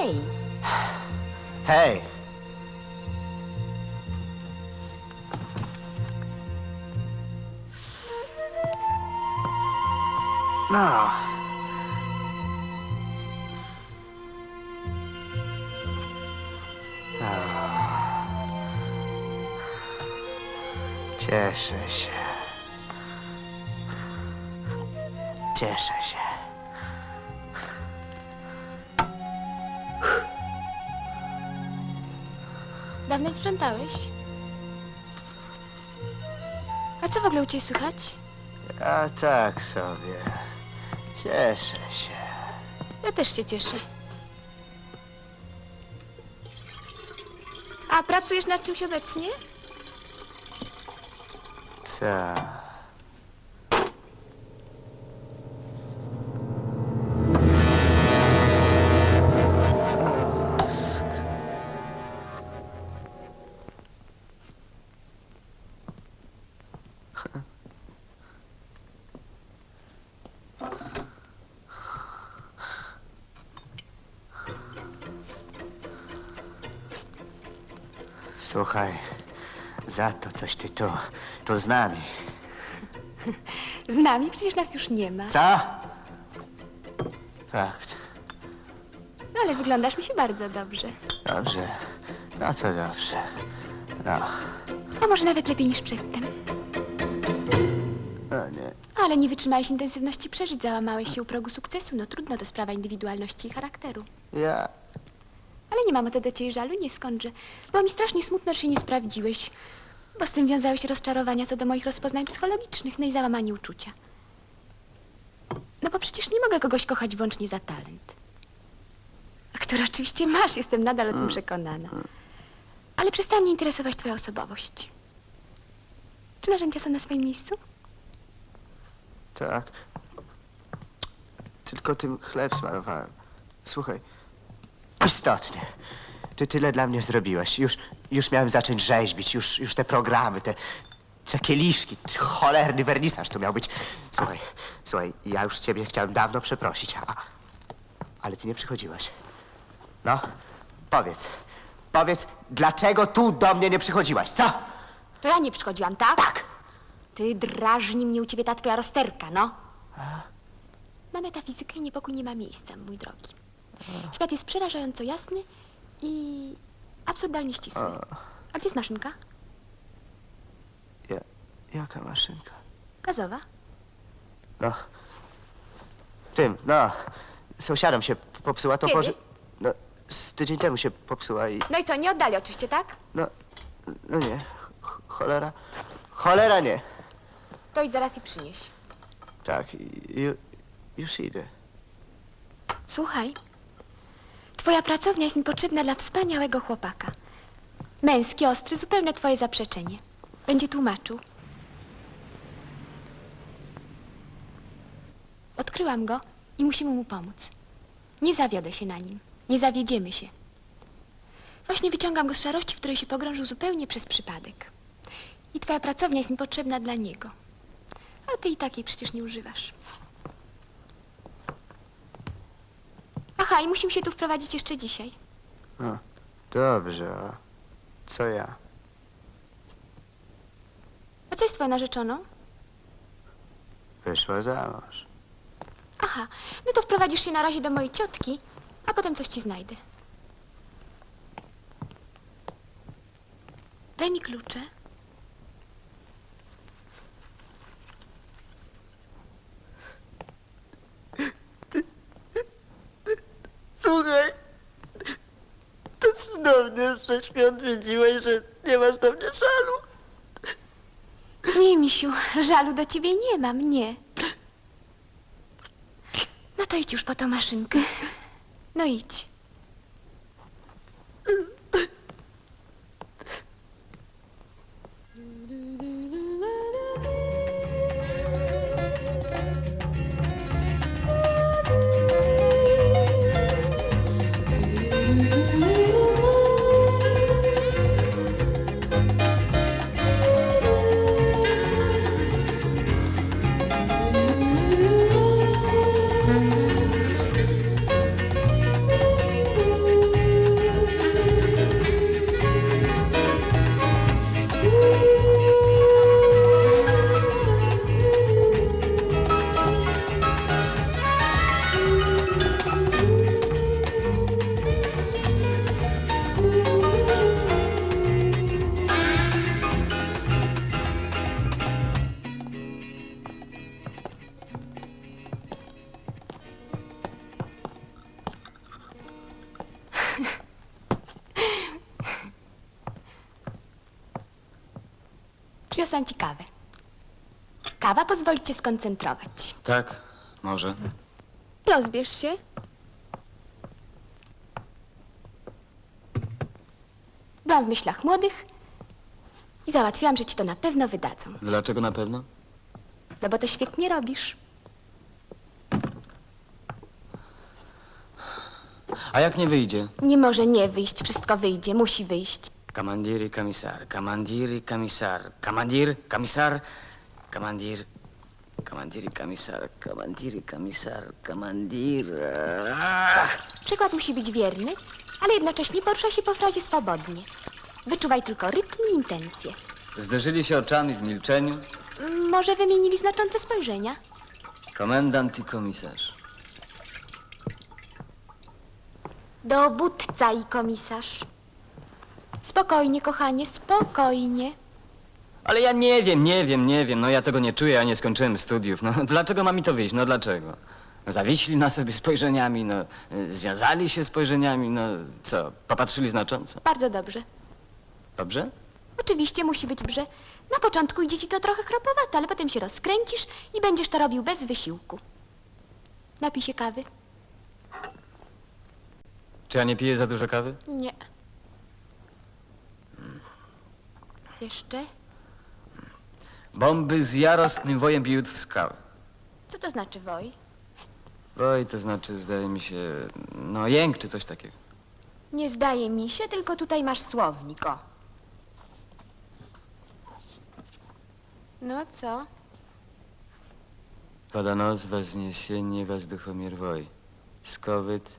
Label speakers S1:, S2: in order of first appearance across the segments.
S1: Hej!
S2: No. No. Cieszę się. Cieszę się.
S1: Dawno sprzątałeś? A co w ogóle u ciebie słychać?
S2: A tak sobie. Cieszę się.
S1: Ja też się cieszę. A pracujesz nad czymś obecnie?
S2: Co? Słuchaj, za to coś ty tu, tu z nami.
S1: Z nami? Przecież nas już nie ma.
S2: Co? Fakt.
S1: No ale wyglądasz mi się bardzo dobrze.
S2: Dobrze. No to dobrze. No,
S1: A może nawet lepiej niż przedtem.
S2: no nie.
S1: Ale nie wytrzymałeś intensywności przeżyć, załamałeś się u progu sukcesu. No trudno, to sprawa indywidualności i charakteru.
S2: Ja...
S1: Ale nie mam o to do ciebie żalu, nie skądże. Było mi strasznie smutno, że się nie sprawdziłeś. Bo z tym wiązały się rozczarowania co do moich rozpoznań psychologicznych, no i załamanie uczucia. No bo przecież nie mogę kogoś kochać wyłącznie za talent. A który oczywiście masz, jestem nadal o tym przekonana. Ale przestała mnie interesować twoja osobowość. Czy narzędzia są na swoim miejscu?
S2: Tak. Tylko tym chleb smarowałem. Słuchaj, istotnie. Ty tyle dla mnie zrobiłaś. Już, już miałem zacząć rzeźbić, już, już te programy, te, te kieliszki, cholerny wernisaż to miał być. Słuchaj, słuchaj, ja już ciebie chciałem dawno przeprosić, a, ale ty nie przychodziłaś. No, powiedz, powiedz, dlaczego tu do mnie nie przychodziłaś, co?
S1: To ja nie przychodziłam, tak?
S2: Tak.
S1: Ty drażni mnie u ciebie ta twoja rozterka, no. Na metafizykę niepokój nie ma miejsca, mój drogi. Świat jest przerażająco jasny i absurdalnie ścisły. A gdzie jest maszynka?
S2: Ja, jaka maszynka?
S1: Gazowa?
S2: No. Tym, no. Sąsiadom się popsuła, to
S1: Kiedy?
S2: może... No, z tydzień temu się popsuła i...
S1: No i co, nie oddali oczywiście, tak?
S2: No, no nie. Ch cholera. Cholera nie.
S1: To idź zaraz i przynieś.
S2: Tak, ju, już idę.
S1: Słuchaj, twoja pracownia jest mi potrzebna dla wspaniałego chłopaka. Męski, ostry, zupełne twoje zaprzeczenie. Będzie tłumaczył. Odkryłam go i musimy mu pomóc. Nie zawiodę się na nim. Nie zawiedziemy się. Właśnie wyciągam go z szarości, w której się pogrążył zupełnie przez przypadek. I twoja pracownia jest mi potrzebna dla niego. A ty i takiej przecież nie używasz. Aha, i musimy się tu wprowadzić jeszcze dzisiaj.
S2: No, dobrze, a co ja?
S1: A co jest twoją narzeczoną?
S2: Wyszła za mąż.
S1: Aha, no to wprowadzisz się na razie do mojej ciotki, a potem coś ci znajdę. Daj mi klucze.
S2: mnie jeszcze świąt widziłeś, że nie masz do mnie żalu.
S1: Nie, misiu, żalu do ciebie nie mam, nie. No to idź już po tą maszynkę. No idź. Thank you. Przyniosłam ci kawę. Kawa pozwoli cię skoncentrować.
S3: Tak, może.
S1: Rozbierz się. Byłam w myślach młodych i załatwiłam, że ci to na pewno wydadzą.
S3: Dlaczego na pewno?
S1: No bo to świetnie robisz.
S3: A jak nie wyjdzie?
S1: Nie może nie wyjść, wszystko wyjdzie, musi wyjść.
S3: Kamandir komisar, kamandir komisar, kamandir komisar, kamandir, kamandir komisar, kamandir komisar, kamandir. Ach!
S1: Przykład musi być wierny, ale jednocześnie porusza się po frazie swobodnie. Wyczuwaj tylko rytm i intencje.
S3: Zderzyli się oczami w milczeniu
S1: Może wymienili znaczące spojrzenia?
S3: komendant i komisarz.
S1: Dowódca i komisarz. Spokojnie, kochanie, spokojnie.
S3: Ale ja nie wiem, nie wiem, nie wiem. No ja tego nie czuję, ja nie skończyłem studiów. No dlaczego ma mi to wyjść? No dlaczego? Zawiśli na sobie spojrzeniami, no y, związali się spojrzeniami, no co, popatrzyli znacząco?
S1: Bardzo dobrze.
S3: Dobrze?
S1: Oczywiście musi być dobrze. Na początku idzie ci to trochę chropowato, ale potem się rozkręcisz i będziesz to robił bez wysiłku. Napij się kawy.
S3: Czy ja nie piję za dużo kawy?
S1: Nie. Jeszcze?
S3: Bomby z jarostnym wojem biją w skałę.
S1: Co to znaczy woj?
S3: Woj to znaczy, zdaje mi się, no jęk czy coś takiego.
S1: Nie zdaje mi się, tylko tutaj masz słownik, o. No co?
S3: Pada noc, wzniesienie, wazduchomir woj. Skowyt,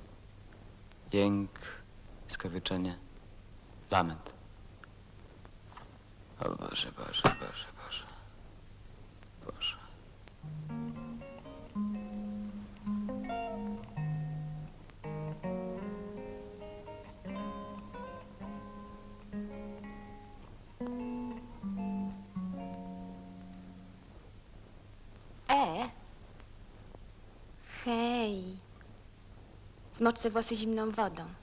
S3: jęk, skowyczenie, lament. O Boże, Boże, Boże, Boże. Boże.
S1: E. Hej. Zmocz sobie włosy zimną wodą.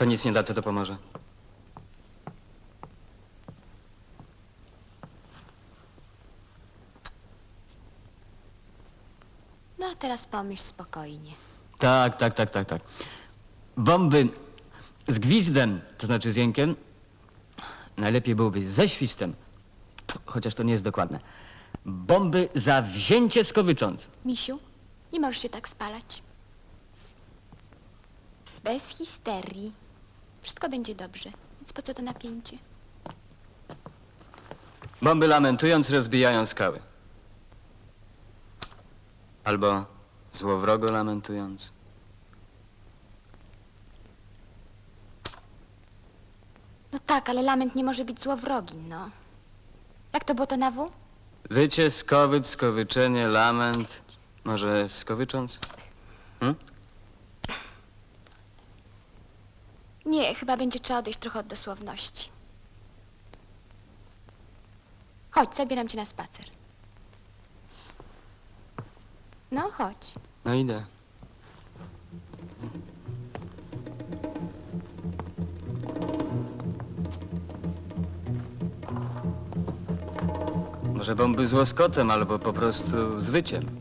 S3: To nic nie da, co to pomoże.
S1: No a teraz pomyśl spokojnie.
S3: Tak, tak, tak, tak, tak. Bomby z gwizdem, to znaczy z jękiem, najlepiej byłoby ze świstem, chociaż to nie jest dokładne. Bomby za wzięcie skowyczące.
S1: Misiu, nie możesz się tak spalać. Bez histerii. Wszystko będzie dobrze, więc po co to napięcie?
S3: Bomby lamentując rozbijają skały. Albo złowrogo lamentując.
S1: No tak, ale lament nie może być złowrogi, no. Jak to było to na W?
S3: Wycie, skowyt, skowyczenie, lament. Może skowycząc?
S1: Nie, chyba będzie trzeba odejść trochę od dosłowności. Chodź, zabieram cię na spacer. No, chodź.
S3: No idę. Może bomby z łoskotem, albo po prostu z wyciem.